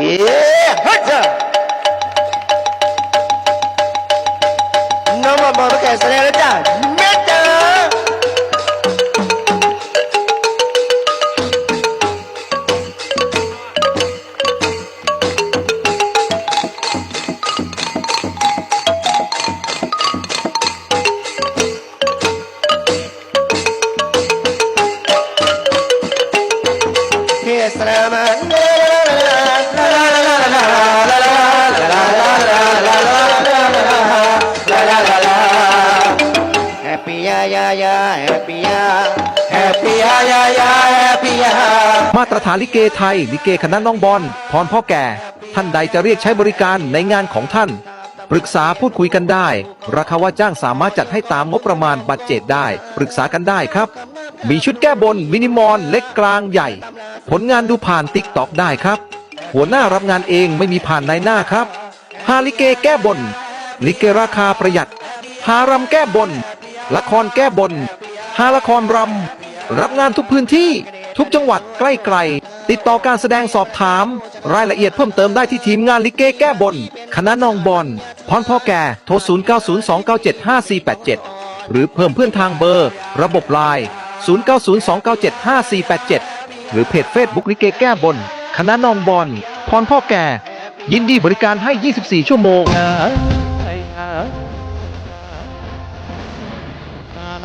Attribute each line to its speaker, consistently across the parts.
Speaker 1: เอ๊ะฮัจจ้ แฮปปี้ยายายาแฮปปี้ยาแฮปปี้ยายายาแฮปปี้ยา
Speaker 2: มาตรฐานลิเกไทย ลิเกคณะน้องบอลพรพ่อแก่ ท่านใดจะเรียกใช้บริการในงานของท่าน ปรึกษาพูดคุยกันได้ ราคาว่าจ้างสามารถจัดให้ตามงบประมาณบัตรเจตได้ ปรึกษากันได้ครับ มีชุดแก้บน มินิมอลเล็กกลางใหญ่ ผลงานดูผ่านติ๊กตอกได้ครับ หัวหน้ารับงานเองไม่มีผ่านนายหน้าครับฮาลิเกแก้บน ลิเกราคาประหยัด หารำแก้บน ละครแก้บนหาละครรำ รับงานทุกพื้นที่ ทุกจังหวัดใกล้ไกล ติดต่อการแสดงสอบถาม รายละเอียดเพิ่มเติมได้ที่ทีมงานลิเกแก้บน คณะนองบอลพรพ่อแก่ โทร 0902975487 หรือเพิ่มเพื่อนทางเบอร์ ระบบไลน์0902975487 หรือเพจเฟซบุ๊กลิเกแก้บน คณะนองบอลพรพ่อแก่ ยินดีบริการให้ 24 ชั่วโมง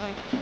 Speaker 3: мной.